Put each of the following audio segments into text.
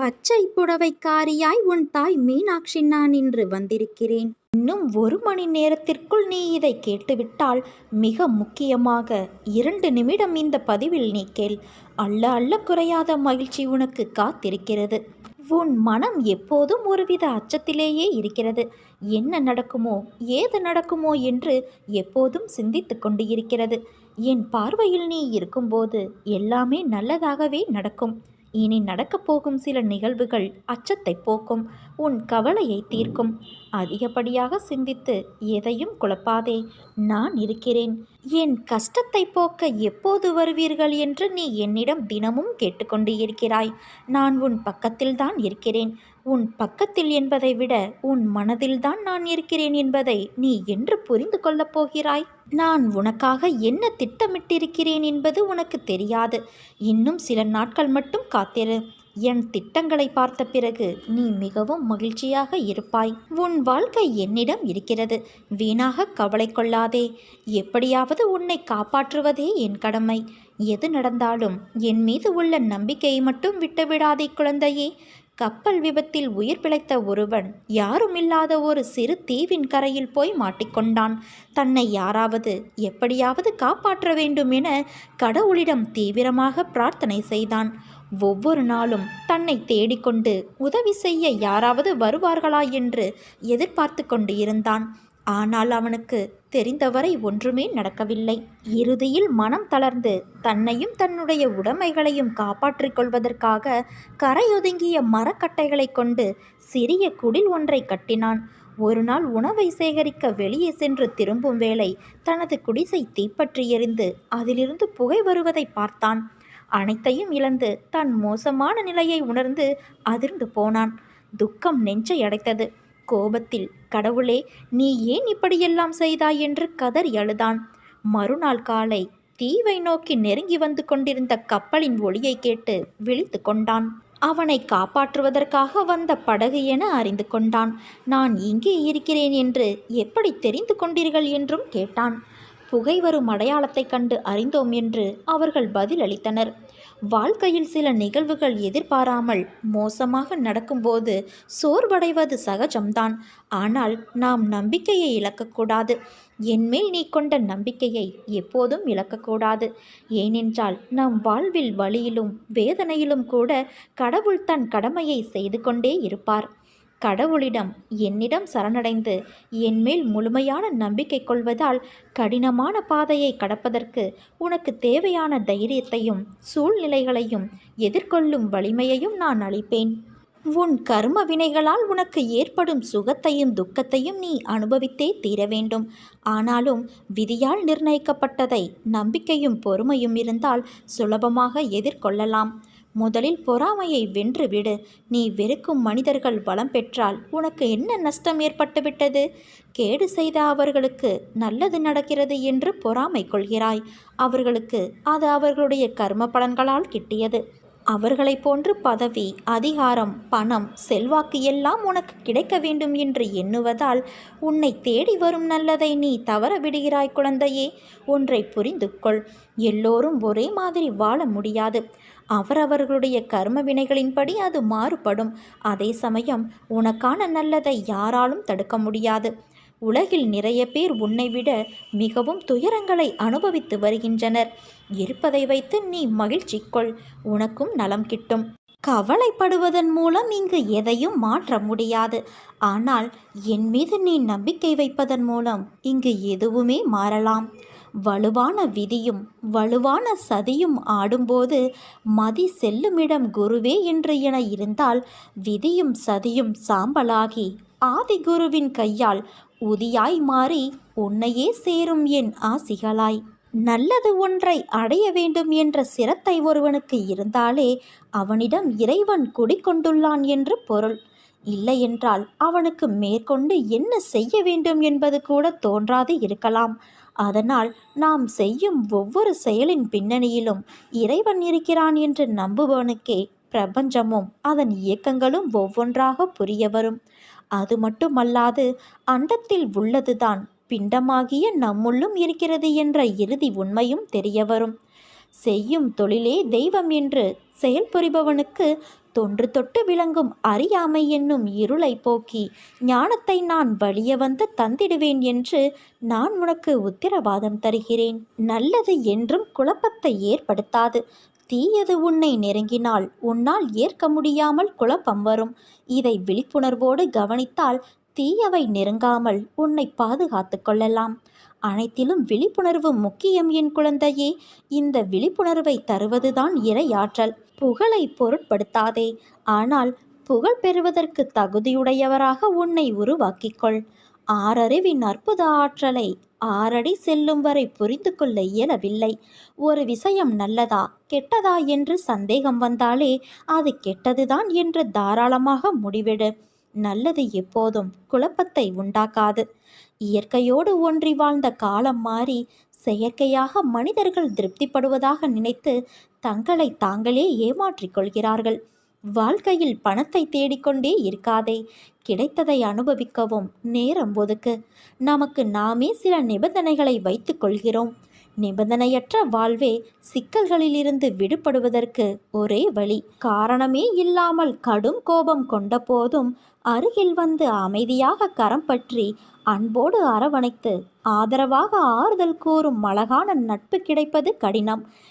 பச்சை புடவைக்காரியாய் உன் தாய் மீனாட்சி நான் இன்று வந்திருக்கிறேன். இன்னும் ஒரு மணி நேரத்திற்குள் நீ இதை கேட்டுவிட்டால் மிக முக்கியமாக இரண்டு நிமிடம் இந்த பதிவில் நீ கேள். அள்ள அள்ள குறையாத மகிழ்ச்சி உனக்கு காத்திருக்கிறது. உன் மனம் எப்போதும் ஒருவித அச்சத்திலேயே இருக்கிறது. என்ன நடக்குமோ ஏது நடக்குமோ என்று எப்போதும் சிந்தித்து கொண்டு இருக்கிறது என் பார்வையில் நீ இருக்கும்போது எல்லாமே நல்லதாகவே நடக்கும். இனி நடக்கப் போகும் சில நிகழ்வுகள் அச்சத்தை போக்கும். உன் கவலையை தீர்க்கும். அதிகப்படியாக சிந்தித்து எதையும் குழப்பாதே. நான் இருக்கிறேன். என் கஷ்டத்தை போக்க எப்போது வருவீர்கள் என்று நீ என்னிடம் தினமும் கேட்டுக்கொண்டு இருக்கிறாய். நான் உன் பக்கத்தில்தான் இருக்கிறேன். உன் பக்கத்தில் என்பதை விட உன் மனதில்தான் நான் இருக்கிறேன் என்பதை நீ என்று புரிந்து கொள்ளப் போகிறாய். நான் உனக்காக என்ன திட்டமிட்டிருக்கிறேன் என்பது உனக்கு தெரியாது. இன்னும் சில நாட்கள் மட்டும் காத்திரு. என் திட்டங்களை பார்த்த பிறகு நீ மிகவும் மகிழ்ச்சியாக இருப்பாய். உன் வாழ்க்கை என்னிடம் இருக்கிறது. வீணாக கவலை கொள்ளாதே. எப்படியாவது உன்னை காப்பாற்றுவதே என் கடமை. எது நடந்தாலும் என் மீது உள்ள நம்பிக்கையை மட்டும் விட்டுவிடாதே குழந்தையே. கப்பல் விபத்தில் உயிர் பிழைத்த ஒருவன் யாருமில்லாத ஒரு சிறு தீவின் கரையில் போய் மாட்டிக்கொண்டான். தன்னை யாராவது எப்படியாவது காப்பாற்ற வேண்டும் என கடவுளிடம் தீவிரமாக பிரார்த்தனை செய்தான். ஒவ்வொரு நாளும் தன்னை தேடிக்கொண்டு உதவி செய்ய யாராவது வருவார்களா என்று எதிர்பார்த்து கொண்டு இருந்தான் ஆனால் அவனுக்கு தெரிந்தவரை ஒன்றுமே நடக்கவில்லை. இறுதியில் மனம் தளர்ந்து தன்னையும் தன்னுடைய உடைமைகளையும் காப்பாற்றிக் கொள்வதற்காக கரையொதுங்கிய மரக்கட்டைகளை கொண்டு சிறிய குடில் ஒன்றை கட்டினான். ஒரு நாள் உணவை சேகரிக்க வெளியே சென்று திரும்பும் வேளை தனது குடிசை தீப்பற்றி எரிந்து அதிலிருந்து புகை வருவதை பார்த்தான். அனைத்தையும் இழந்து தன் மோசமான நிலையை உணர்ந்து அதிர்ந்து போனான். துக்கம் நெஞ்சை அடைத்தது. கோபத்தில் கடவுளே நீ ஏன் இப்படியெல்லாம் செய்தாய்? என்று கதறி அழுதான். மறுநாள் காலை தீவை நோக்கி நெருங்கி வந்து கொண்டிருந்த கப்பலின் ஒளியை கேட்டு விழித்து கொண்டான். அவனை காப்பாற்றுவதற்காக வந்த படகு என அறிந்து கொண்டான். நான் இங்கே இருக்கிறேன் என்று எப்படி தெரிந்து கொண்டீர்கள்? என்றும் கேட்டான். புகை வரும் அடையாளத்தைக் கண்டு அறிந்தோம் என்று அவர்கள் பதிலளித்தனர். வாழ்க்கையில் சில நிகழ்வுகள் எதிர்பாராமல் மோசமாக நடக்கும்போது சோர்வடைவது சகஜம்தான். ஆனால் நாம் நம்பிக்கையை இழக்கக்கூடாது. என்மேல் நீ கொண்ட நம்பிக்கையை எப்போதும் இழக்கக்கூடாது. ஏனென்றால் நம் வாழ்வில் வழியிலும் வேதனையிலும் கூட கடவுள் தன் கடமையை செய்து கொண்டே இருப்பார். கடவுளிடம் என்னிடம் சரணடைந்து என்மேல் முழுமையான நம்பிக்கை கொள்வதால் கடினமான பாதையை கடப்பதற்கு உனக்கு தேவையான தைரியத்தையும் சூழ்நிலைகளையும் எதிர்கொள்ளும் வலிமையையும் நான் அளிப்பேன். உன் கர்ம வினைகளால் உனக்கு ஏற்படும் சுகத்தையும் துக்கத்தையும் நீ அனுபவித்தே தீர வேண்டும். ஆனாலும் விதியால் நிர்ணயிக்கப்பட்டதை நம்பிக்கையும் பொறுமையும் இருந்தால் சுலபமாக எதிர்கொள்ளலாம். முதலில் பொறாமையை வென்றுவிடு நீ வெறுக்கும் மனிதர்கள் பலம் பெற்றால் உனக்கு என்ன நஷ்டம் ஏற்பட்டுவிட்டது? கேடு செய்த அவர்களுக்கு நல்லது நடக்கிறது என்று பொறாமை கொள்கிறாய். அவர்களுக்கு அது அவர்களுடைய கர்ம பலன்களால் கிட்டியது. அவர்களைப் போன்று பதவி அதிகாரம் பணம் செல்வாக்கு எல்லாம் உனக்கு கிடைக்க வேண்டும் என்று எண்ணுவதால் உன்னை தேடி வரும் நல்லதை நீ தவற விடுகிறாய் குழந்தையே. ஒன்றை புரிந்து கொள் எல்லோரும் ஒரே மாதிரி வாழ முடியாது. அவரவர்களுடைய கர்ம வினைகளின்படி அது மாறுபடும். அதே சமயம் உனக்கான நல்லதை யாராலும் தடுக்க முடியாது. உலகில் நிறைய பேர் உன்னை விட மிகவும் துயரங்களை அனுபவித்து வருகின்றனர். இருப்பதை வைத்து நீ மகிழ்ச்சி கொள் உனக்கும் நலம் கிட்டும். கவலைப்படுவதன் மூலம் இங்கு எதையும் மாற்ற முடியாது. ஆனால் என் மீது நீ நம்பிக்கை வைப்பதன் மூலம் இங்கு எதுவுமே மாறலாம். வலுவான விதியும் வலுவான சதியும் ஆடும்போது மதி செல்லுமிடம் குருவே என்று என இருந்தால் விதியும் சதியும் சாம்பலாகி ஆதிகுருவின் கையால் உதியாய் மாறி உன்னையே சேரும் என் ஆசிகளாய். நல்லது ஒன்றை அடைய வேண்டும் என்ற சிரத்தை ஒருவனுக்கு இருந்தாலே அவனிடம் இறைவன் குடிக்கொண்டுள்ளான் என்று பொருள். இல்லையென்றால் அவனுக்கு மேற்கொண்டு என்ன செய்ய வேண்டும் என்பது கூட தோன்றாது இருக்கலாம். அதனால் நாம் செய்யும் ஒவ்வொரு செயலின் பின்னணியிலும் இறைவன் இருக்கிறான் என்று நம்புபவனுக்கே பிரபஞ்சமும் அதன் இயக்கங்களும் ஒவ்வொன்றாக புரிய வரும். அது மட்டுமல்லாது அண்டத்தில் உள்ளதுதான் பிண்டமாகிய நம்முள்ளும் இருக்கிறது என்ற இறுதி உண்மையும் தெரிய வரும். செய்யும் தொழிலே தெய்வம் என்று செயல்புரிபவனுக்கு தொன்று தொட்டு விளங்கும் அறியாமை என்னும் இருளை போக்கி ஞானத்தை நான் வழிய வந்து தந்திடுவேன் என்று நான் உனக்கு உத்தரவாதம் தருகிறேன். நல்லது என்றும் குழப்பத்தை ஏற்படுத்தாது. தீயது உன்னை நெருங்கினால் உன்னால் ஏற்க முடியாமல் குழப்பம் வரும். இதை விழிப்புணர்வோடு கவனித்தால் தீயவை நெருங்காமல் உன்னை பாதுகாத்து கொள்ளலாம். அனைத்திலும் விழிப்புணர்வு முக்கியம் என் குழந்தையே. இந்த விழிப்புணர்வை தருவதுதான் இறையாற்றல் புகழை பொருட்படுத்தாதே. ஆனால் புகழ் பெறுவதற்கு தகுதியுடையவராக உன்னை உருவாக்கிக்கொள். ஆறறிவின் அற்புத ஆற்றலை ஆறடி செல்லும் வரை புரிந்து கொள்ள இயலவில்லை. ஒரு விஷயம் நல்லதா கெட்டதா என்று சந்தேகம் வந்தாலே அது கெட்டதுதான் என்று தாராளமாக முடிவிடு. நல்லது எப்போதும் குழப்பத்தை உண்டாக்காது. இயற்கையோடு ஒன்றி வாழ்ந்த காலம் மாறி செயற்கையாக மனிதர்கள் திருப்திப்படுவதாக நினைத்து தங்களை தாங்களே ஏமாற்றிக் கொள்கிறார்கள். வாழ்க்கையில் பணத்தை தேடிக்கொண்டே இருக்காதே. கிடைத்ததை அனுபவிக்கவும் நேரம் ஒதுக்கு. நமக்கு நாமே சில நிபந்தனைகளை வைத்துக் கொள்கிறோம். நிபந்தனையற்ற வாழ்வே சிக்கல்களிலிருந்து விடுபடுவதற்கு ஒரே வழி. காரணமே இல்லாமல் கடும் கோபம் கொண்ட போதும் அருகில் வந்து அமைதியாக கரம் பற்றி அன்போடு அரவணைத்து ஆதரவாக ஆறுதல் கூறும் அழகான நட்பு கிடைப்பது கடினம்.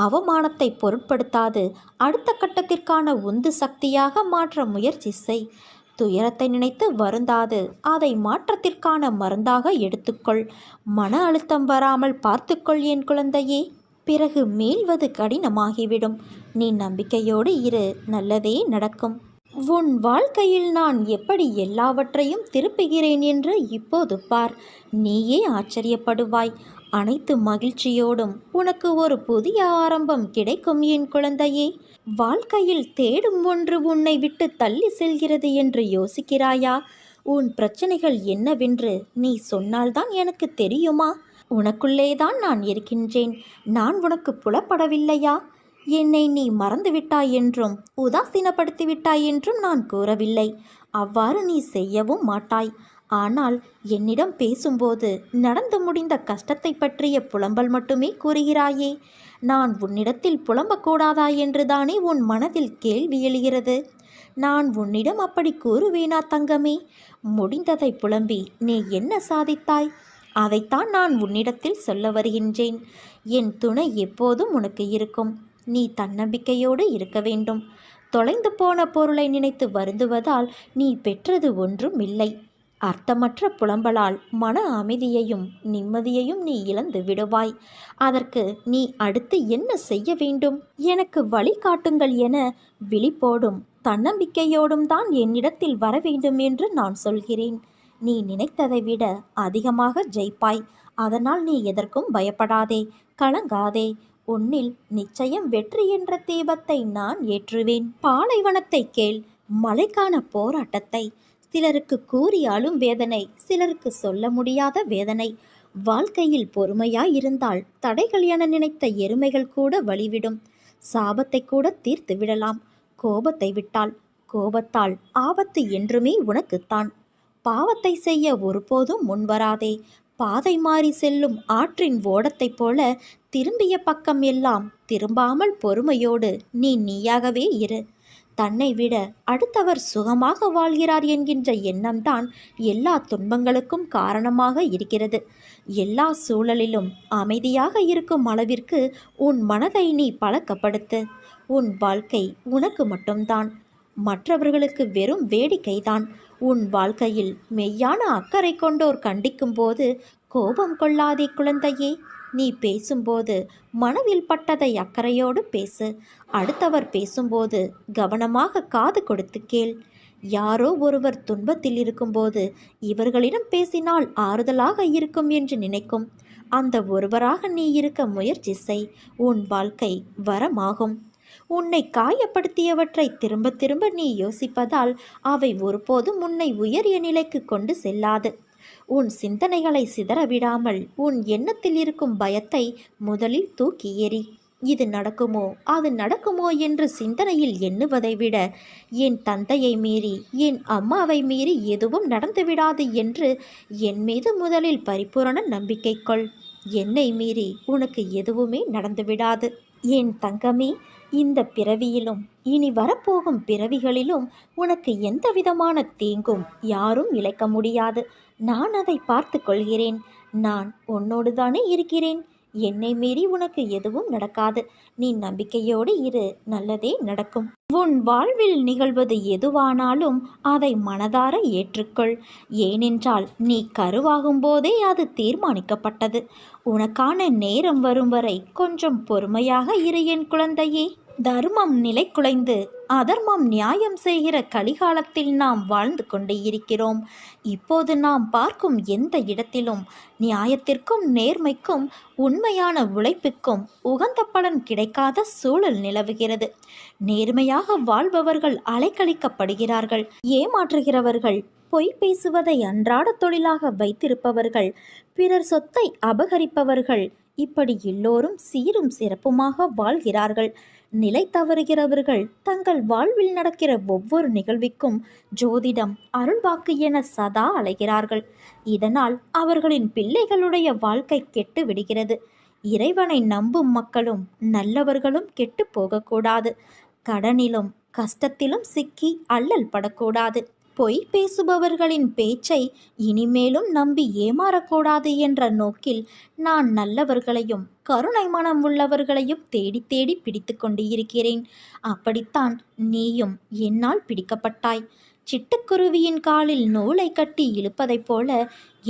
அவமானத்தை பொருட்படுத்தாது. அடுத்த கட்டத்திற்கான உந்து சக்தியாக மாற்ற முயற்சி செய். துயரத்தை நினைத்து வருந்தாது. அதை மாற்றத்திற்கான மருந்தாக எடுத்துக்கொள். மன அழுத்தம் வராமல் பார்த்துக்கொள் என் குழந்தையே. பிறகு மீள்வது கடினமாகிவிடும். நீ நம்பிக்கையோடு இரு. நல்லதே நடக்கும். உன் வாழ்க்கையில் நான் எப்படி எல்லாவற்றையும் திருப்புகிறேன் என்று இப்போது பார். நீயே ஆச்சரியப்படுவாய். அனைத்து மகிழ்ச்சியோடும் உனக்கு ஒரு புதிய ஆரம்பம் கிடைக்கும் என் குழந்தையே. வாழ்க்கையில் தேடும் ஒன்று உன்னை விட்டு தள்ளி செல்கிறது என்று யோசிக்கிறாயா? உன் பிரச்சனைகள் என்னவென்று நீ சொன்னால்தான் எனக்கு தெரியுமா? உனக்குள்ளேதான் நான் இருக்கின்றேன். நான் உனக்கு புலப்படவில்லையா? என்னை நீ மறந்துவிட்டாய் என்றும் உதாசீனப்படுத்திவிட்டாய் என்றும் நான் கூறவில்லை. அவ்வாறு நீ செய்யவும் மாட்டாய். ஆனால் என்னிடம் பேசும்போது நடந்து முடிந்த கஷ்டத்தை பற்றிய புலம்பல் மட்டுமே கூறுகிறாயே. நான் உன்னிடத்தில் புலம்பக்கூடாதா என்றுதானே உன் மனதில் கேள்வி எழுகிறது. நான் உன்னிடம் அப்படி கூறுவேனா தங்கமே? முடிந்ததை புலம்பி நீ என்ன சாதித்தாய்? அதைத்தான் நான் உன்னிடத்தில் சொல்ல வருகின்றேன். என் துணை எப்போதும் உனக்கு இருக்கும். நீ தன்னம்பிக்கையோடு இருக்க வேண்டும். தொலைந்து போன பொருளை நினைத்து வருந்துவதால் நீ பெற்றது ஒன்றும் இல்லை. அர்த்தமற்ற புலம்பலால் மன அமைதியையும் நிம்மதியையும் நீ இழந்து விடுவாய். அதற்கு நீ அடுத்து என்ன செய்ய வேண்டும்? எனக்கு வழிகாட்டுங்கள் என விழிப்போடும் தன்னம்பிக்கையோடும் தான் என்னிடத்தில் வர வேண்டும் என்று நான் சொல்கிறேன். நீ நினைத்ததை விட அதிகமாக ஜெயிப்பாய். அதனால் நீ எதற்கும் பயப்படாதே கலங்காதே. உன்னில் நிச்சயம் வெற்றி என்ற தீபத்தை நான் ஏற்றுவேன். பாலைவனத்தை கேள் மழைக்கான போராட்டத்தை. சிலருக்கு கூறியாலும் வேதனை சிலருக்கு சொல்ல முடியாத வேதனை. வாழ்க்கையில் பொறுமையாய் இருந்தால் தடைகள் என நினைத்த எருமைகள் கூட வழிவிடும். சாபத்தை கூட தீர்த்து விடலாம். கோபத்தை விட்டால் கோபத்தால் ஆபத்து என்றுமே உனக்குத்தான். பாவத்தை செய்ய ஒருபோதும் முன்வராதே பாதை மாறி செல்லும் ஆற்றின் ஓடத்தைப் போல திரும்பிய பக்கம் எல்லாம் திரும்பாமல் பொறுமையோடு நீ நீயாகவே இரு. தன்னை விட அடுத்தவர் சுகமாக வாழ்கிறார் என்கின்ற எண்ணம்தான் எல்லா துன்பங்களுக்கும் காரணமாக இருக்கிறது. எல்லா சூழலிலும் அமைதியாக இருக்கும் அளவிற்கு உன் மனதை நீ பழக்கப்படுத்து. உன் வாழ்க்கை உனக்கு மட்டும்தான். மற்றவர்களுக்கு வெறும் வேடிக்கைதான். உன் வாழ்க்கையில் மெய்யான அக்கறை கொண்டோர் கண்டிக்கும் போது கோபம் கொள்ளாதே குழந்தையே. நீ பேசும்போது மனதில் பட்டதை அக்கறையோடு பேசு. அடுத்தவர் பேசும்போது கவனமாக காது கொடுத்து கேள். யாரோ ஒருவர் துன்பத்தில் இருக்கும்போது இவர்களிடம் பேசினால் ஆறுதலாக இருக்கும் என்று நினைக்கும். அந்த ஒருவராக நீ இருக்க முயற்சி செய். உன் வாழ்க்கை வரமாகும். உன்னை காயப்படுத்தியவற்றை திரும்ப திரும்ப நீ யோசிப்பதால் அவை ஒருபோதும் உன்னை உயரிய நிலைக்கு கொண்டு செல்லாது. உன் சிந்தனைகளை சிதறவிடாமல் உன் எண்ணத்தில் இருக்கும் பயத்தை முதலில் தூக்கி எறி. இது நடக்குமோ? அது நடக்குமோ என்று சிந்தனையில் எண்ணுவதை விட என் தந்தையை மீறி என் அம்மாவை மீறி எதுவும் நடந்துவிடாது என்று என் மீது முதலில் பரிபூரண நம்பிக்கை கொள். என்னை மீறி உனக்கு எதுவுமே நடந்துவிடாது என் தங்கமே இந்த பிறவியிலும் இனி வரப்போகும் பிறவிகளிலும் உனக்கு எந்த விதமான தீங்கும் யாரும் இழைக்க முடியாது. நான் அதை பார்த்து கொள்கிறேன். நான் உன்னோடு தானே இருக்கிறேன். என்னை மீறி உனக்கு எதுவும் நடக்காது. நீ நம்பிக்கையோடு இரு. நல்லதே நடக்கும். உன் வாழ்வில் நிகழ்வது எதுவானாலும் அதை மனதார ஏற்றுக்கொள். ஏனென்றால் நீ கருவாகும் போதே அது தீர்மானிக்கப்பட்டது. உனக்கான நேரம் வரும் வரை கொஞ்சம் பொறுமையாக இரு என் குழந்தையே. தர்மம் நிலை குலைந்து அதர்மம் நியாயம் செய்கிற கலிகாலத்தில் நாம் வாழ்ந்து கொண்டு இருக்கிறோம். இப்போது நாம் பார்க்கும் எந்த இடத்திலும் நியாயத்திற்கும் நேர்மைக்கும் உண்மையான உழைப்புக்கும் உகந்த பலன் கிடைக்காத சூழல் நிலவுகிறது. நேர்மையாக வாழ்பவர்கள் அலைக்கழிக்கப்படுகிறார்கள் ஏமாற்றுகிறவர்கள் பொய் பேசுவதை அன்றாட தொழிலாக வைத்திருப்பவர்கள் பிறர் சொத்தை அபகரிப்பவர்கள் இப்படி எல்லோரும் சீரும் சிறப்புமாக வாழ்கிறார்கள். நிலை தவறுகிறவர்கள் தங்கள் வாழ்வில் நடக்கிற ஒவ்வொரு நிகழ்விற்கும் ஜோதிடம் அருள்வாக்கு என சதா அலைகிறார்கள் இதனால் அவர்களின் பிள்ளைகளுடைய வாழ்க்கை கெட்டு விடுகிறது இறைவனை நம்பும் மக்களும் நல்லவர்களும் கெட்டு போகக்கூடாது. கடனிலும் கஷ்டத்திலும் சிக்கி அல்லல் படக்கூடாது. பொய் பேசுபவர்களின் பேச்சை இனிமேலும் நம்பி ஏமாறக்கூடாது என்ற நோக்கில் நான் நல்லவர்களையும் கருணை மனம் உள்ளவர்களையும் தேடி தேடி பிடித்து கொண்டு இருக்கிறேன் அப்படித்தான் நீயும் என்னால் பிடிக்கப்பட்டாய். சிட்டுக்குருவியின் காலில் நூலை கட்டி இழுப்பதைப் போல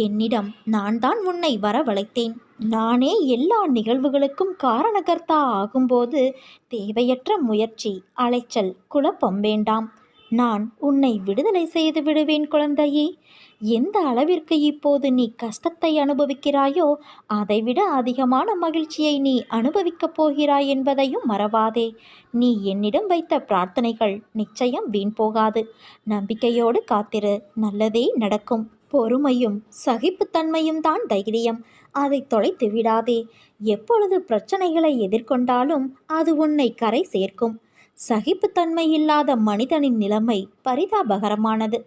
என்னிடம் நான் தான் உன்னை வரவழைத்தேன். நானே எல்லா நிகழ்வுகளுக்கும் காரணகர்த்தா ஆகும்போது தேவையற்ற முயற்சி அலைச்சல் குழப்பம் வேண்டாம். நான் உன்னை விடுதலை செய்து விடுவேன் குழந்தையே. எந்த அளவிற்கு இப்போது நீ கஷ்டத்தை அனுபவிக்கிறாயோ அதைவிட அதிகமான மகிழ்ச்சியை நீ அனுபவிக்கப் போகிறாய் என்பதையும் மறவாதே. நீ என்னிடம் வைத்த பிரார்த்தனைகள் நிச்சயம் வீண் போகாது. நம்பிக்கையோடு காத்திரு நல்லதே நடக்கும். பொறுமையும் சகிப்புத்தன்மையும் தான் தைரியம். அதை தொலைத்து விடாதே எப்பொழுது பிரச்சனைகளை எதிர்கொண்டாலும் அது உன்னை கரை சேர்க்கும். சகிப்புத்தன்மை இல்லாத மனிதனின் நிலைமை பரிதாபகரமானது.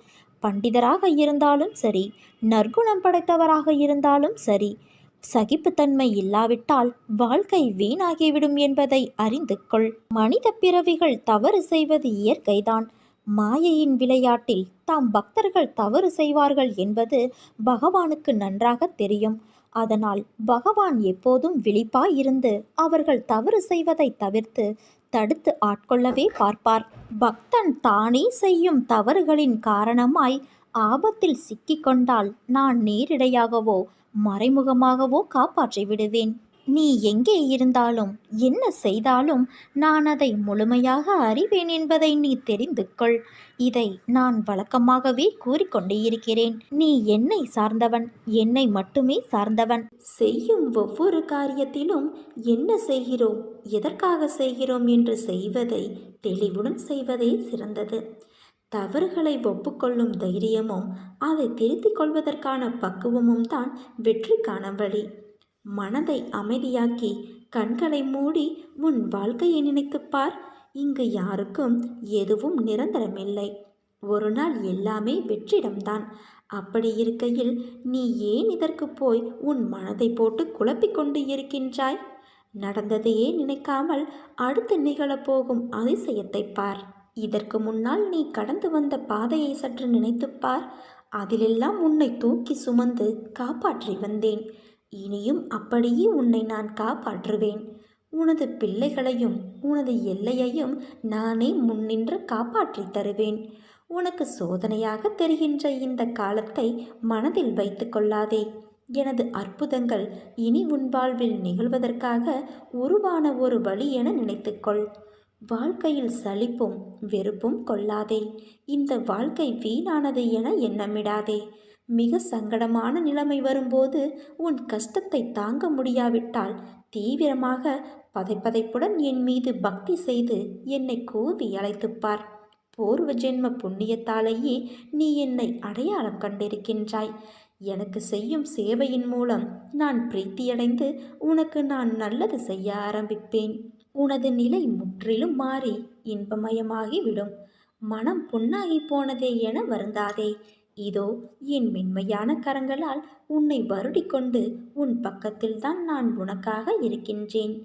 பண்டிதராக இருந்தாலும் சரி நற்குணம் படைத்தவராக இருந்தாலும் சரி சகிப்புத்தன்மை இல்லாவிட்டால் வாழ்க்கை வீணாகிவிடும் என்பதை அறிந்து கொள். மனித பிறவிகள் தவறு செய்வது இயற்கைதான். மாயையின் விளையாட்டில் தாம் பக்தர்கள் தவறு செய்வார்கள் என்பது பகவானுக்கு நன்றாக தெரியும். அதனால் பகவான் எப்போதும் விழிப்பாய் இருந்து அவர்கள் தவறு செய்வதை தவிர்த்து தடுத்து ஆட்கொள்ளவே பார்ப்பார். பக்தன் தானே செய்யும் தவறுகளின் காரணமாய் ஆபத்தில் சிக்கிக்கொண்டால் நான் நேரிடையாகவோ மறைமுகமாகவோ காப்பாற்றி விடுவேன் நீ எங்கே இருந்தாலும் என்ன செய்தாலும் நான் அதை முழுமையாக அறிவேன் என்பதை நீ தெரிந்து கொள். இதை நான் வழக்கமாகவே கூறிக்கொண்டே இருக்கிறேன். நீ என்னை சார்ந்தவன் என்னை மட்டுமே சார்ந்தவன். செய்யும் ஒவ்வொரு காரியத்திலும் என்ன செய்கிறோம் எதற்காக செய்கிறோம் என்று செய்வதை தெளிவுடன் செய்வதே சிறந்தது. தவறுகளை ஒப்புக்கொள்ளும் தைரியமும் அதை திருத்திக் கொள்வதற்கான பக்குவமும் தான் வெற்றிக்கான வழி. மனதை அமைதியாக்கி கண்களை மூடி உன் வாழ்க்கையை நினைத்துப் பார். இங்கு யாருக்கும் எதுவும் நிரந்தரமில்லை. ஒரு நாள் எல்லாமே வெற்றிடம்தான். அப்படி இருக்கையில் நீ ஏன் இதற்கு போய் உன் மனதை போட்டு குழப்பிக் கொண்டு இருக்கின்றாய்? நடந்ததையே நினைக்காமல் அடுத்து நிகழப்போகும் அதிசயத்தை பார். இதற்கு முன்னால் நீ கடந்து வந்த பாதையை சற்று நினைத்துப் பார். அதிலெல்லாம் உன்னை தூக்கி சுமந்து காப்பாற்றி வந்தேன். இனியும் அப்படியே உன்னை நான் காப்பாற்றுவேன். உனது பிள்ளைகளையும் உனது எல்லையையும் நானே முன்னின்று காப்பாற்றித் தருவேன். உனக்கு சோதனையாக தெரிகின்ற இந்த காலத்தை மனதில் வைத்து கொள்ளாதே. எனது அற்புதங்கள் இனி உன் வாழ்வில் நிகழ்வதற்காக உருவான ஒரு வழி என நினைத்துக்கொள். வாழ்க்கையில் சலிப்பும் வெறுப்பும் கொள்ளாதே. இந்த வாழ்க்கை வீணானது என எண்ணமிடாதே. மிக சங்கடமான நிலைமை வரும்போது உன் கஷ்டத்தை தாங்க முடியாவிட்டால் தீவிரமாக பதைப்பதைப்புடன் என் மீது பக்தி செய்து என்னை கூவி அழைத்துப் பார். பூர்வ ஜென்ம புண்ணியத்தாலேயே நீ என்னை அடையாளம் கண்டிருக்கின்றாய். எனக்கு செய்யும் சேவையின் மூலம் நான் பிரீத்தியடைந்து உனக்கு நான் நல்லது செய்ய ஆரம்பிப்பேன். உனது நிலை முற்றிலும் மாறி இன்பமயமாகி விடும் மனம் புண்ணாகி போனதே என வருந்தாதே. இதோ என் மென்மையான கரங்களால் உன்னை வருடிக் கொண்டு உன் பக்கத்தில்தான் நான் உனக்காக இருக்கின்றேன்.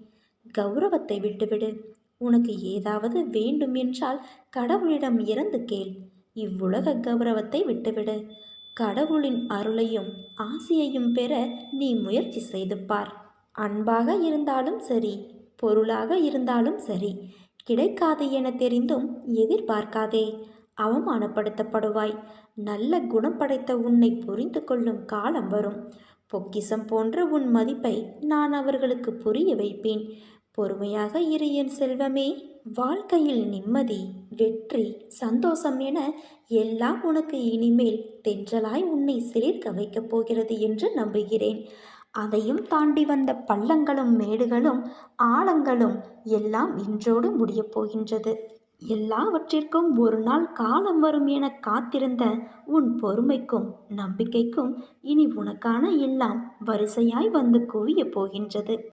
கௌரவத்தை விட்டுவிடு. உனக்கு ஏதாவது வேண்டும் என்றால் கடவுளிடம் இறந்து கேள். இவ்வுலக கௌரவத்தை விட்டுவிடு. கடவுளின் அருளையும் ஆசையையும் பெற நீ முயற்சி செய்து பார். அன்பாக இருந்தாலும் சரி பொருளாக இருந்தாலும் சரி கிடைக்காது என தெரிந்தும் எதிர்பார்க்காதே. அவமானப்படுத்தப்படுவாய். நல்ல குணம் படைத்த உன்னை புரிந்து கொள்ளும் காலம் வரும். பொக்கிசம் போன்ற உன் மதிப்பை நான் அவர்களுக்கு புரிய வைப்பேன். பொறுமையாக இரு என் செல்வமே வாழ்க்கையில் நிம்மதி வெற்றி சந்தோஷம் என எல்லாம் உனக்கு இனிமேல் தென்றலாய் உன்னை சிலிர்க்க வைக்கப் போகிறது என்று நம்புகிறேன். அதையும் தாண்டி வந்த பள்ளங்களும் மேடுகளும் ஆழங்களும் எல்லாம் இன்றோடு முடியப் போகின்றது. எல்லாவற்றிற்கும் ஒரு நாள் காலம் வரும் என காத்திருந்த உன் பொறுமைக்கும் நம்பிக்கைக்கும் இனி உனக்கான எல்லாம் வரிசையாய் வந்து குவிய போகின்றது.